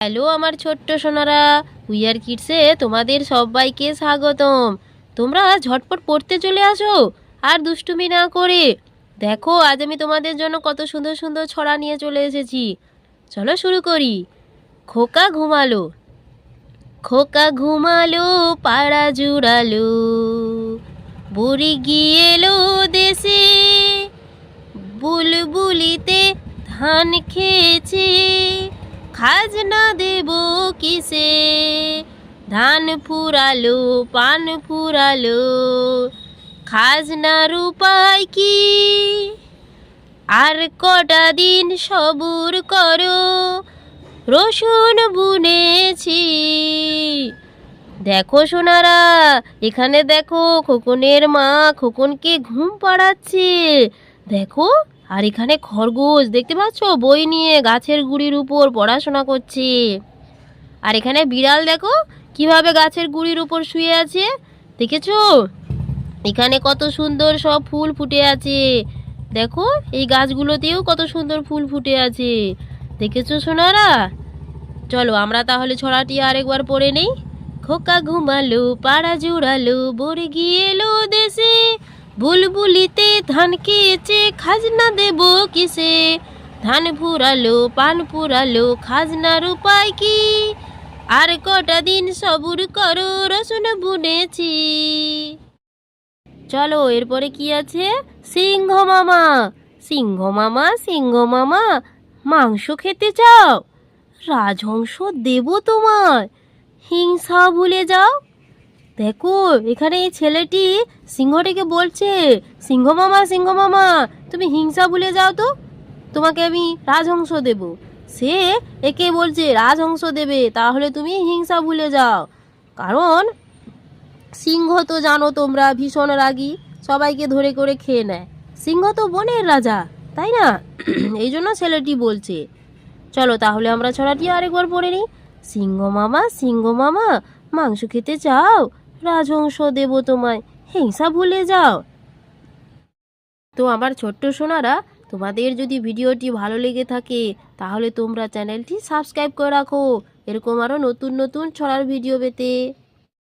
Hello আমার ছোট্ট Sonara wear কিডসে তোমাদের সবাইকে স্বাগতম। তোমরা ঝটপট পড়তে চলে আসো, আর দুষ্টুমি না করে। দেখো, আজ আমি তোমাদের জন্য কত সুন্দর সুন্দর ছড়া নিয়ে চলে এসেছি। চলো শুরু করি। খোকা ঘুমালো। খোকা ঘুমালো, পাড়া জুড়ালো। বুড়ি গিয়েলো দেশে। বুলবুলিতে ধান খেয়েছে। খাজনা দেব কিসে? ধান ফুরালো, পান ফুরালো, খাজনার উপায় কি? আর কটা দিন সবুর করো, রসুন বুনেছি। দেখো সোনারা, এখানে দেখো খোকনের মা খোকনকে ঘুম পাড়াচ্ছে। দেখো আর এখানে খরগোশ, দেখতে পাচ্ছ? বই নিয়ে গাছের গুড়ির উপর পড়াশোনা করছে। আর এখানে বিড়াল, দেখো, কীভাবে গাছের গুড়ির উপর শুয়ে আছে? দেখেছ? এখানে কত সুন্দর সব ফুল ফুটে আছে। দেখো, এই গাছগুলোতেও কত সুন্দর ফুল ফুটে আছে। দেখেছ, সোনারা? চলো, আমরা তাহলে ছড়াটি আরেকবার পড়ে নেই। খোকা ঘুমালো, পাড়া জুড়ালো বরে গিয়েলো দেশে। বুলবুলিতে ধান খেয়েছে খাজনা দেব কিসে? ধান ফুরালো, পান ফুরালো, খাজনার উপায় কি? আর কটা দিন সবুর করো, রসুন বুনেছি। চলো, এরপরে কি আছে? সিংহ মামা। সিংহ মামা সিংহ মামা, মাংস খেতে চাও? রাজহংস দেব তোমায়। হিংসা ভুলে যাও। দেখো, এখানে এই ছেলেটি সিংহটিকে বলছে সিংহ মামা সিংহ মামা তুমি হিংসা ভুলে যাও তো। তোমাকে আমি রাজহংস দেব। সে একে বলছে, রাজহংস দেবে, তাহলে তুমি হিংসা ভুলে যাও। কারণ সিংহ তো জানো তোমরা ভীষণ রাগী, সবাইকে ধরে করে খেয়ে নেয়। সিংহ তো বনের রাজা, তাই না? এই জন্য ছেলেটি বলছে, চলো তাহলে আমরা ছড়াটি আরেকবার পড়ে নিই। সিংহ মামা সিংহ মামা মাংস খেতে চাও? রাজহংস দেব তোমায়। হিংসা ভুলে যাও। তো আমার ছোট্ট সোনারা, তোমাদের যদি ভিডিওটি ভালো লেগে থাকে, তাহলে তোমরা চ্যানেলটি সাবস্ক্রাইব করে রাখো। এরকম আরও নতুন নতুন ছড়ার ভিডিও পেতে।